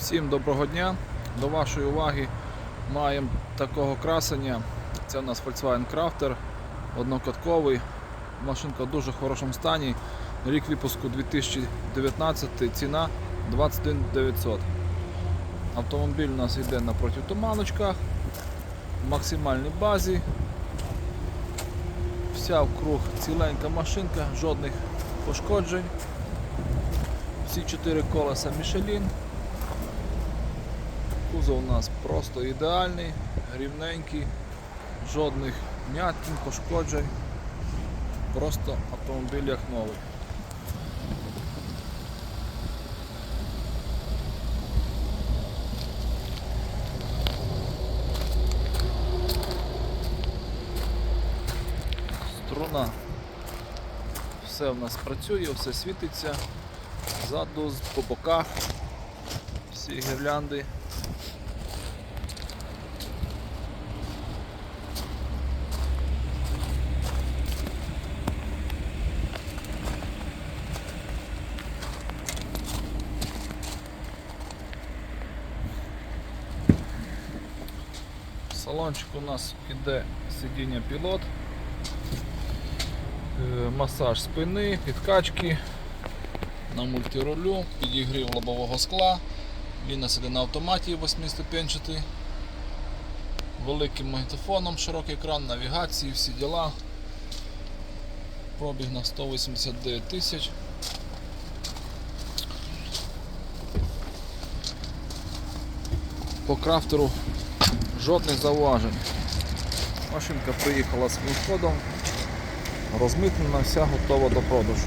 Всім доброго дня. До вашої уваги маємо такого красення. Це у нас Volkswagen Crafter, однокатковий. Машинка в дуже хорошому стані. Рік випуску 2019, ціна 21 900. Автомобіль у нас йде на протитуманочках, в максимальній базі. Вся вкруг ціленька машинка, жодних пошкоджень. Всі чотири колеса Michelin. Кузов у нас просто ідеальний, рівненький, жодних м'яткін, пошкоджень. Просто автомобіль як новий. Струна. Все в нас працює, все світиться. Ззаду, по боках, всі гірлянди. Салончик у нас іде сидіння пілот, е, масаж спини, підкачки на мультирулю, підігрів лобового скла. Він нас іде на автоматі 8-ступенчатий, великим магнітофоном, широкий екран, навігації, всі діла. Пробіг на 189 тисяч. По крафтеру жодних зауважень. Машинка приїхала з ходом, розмитнена, вся готова до продажу.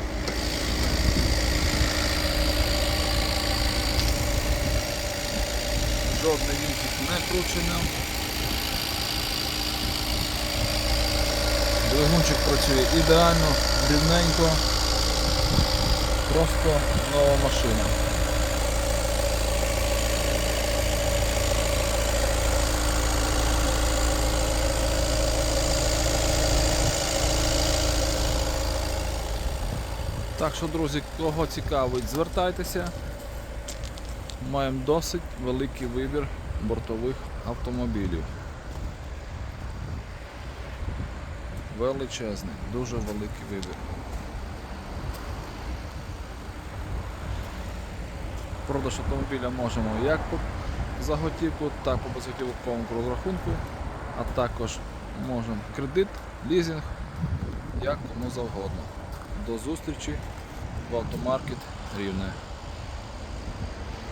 Жодний вінтик не кручений. Двигунчик працює ідеально, рівненько, просто нова машина. Так що, друзі, кого цікавить, звертайтеся. Маємо досить великий вибір бортових автомобілів. Величезний, дуже великий вибір. Продаж автомобіля можемо як по заготівку, так по безготівковому розрахунку, а також можемо кредит, лізинг, як кому завгодно. До зустрічі в автомаркет Рівне.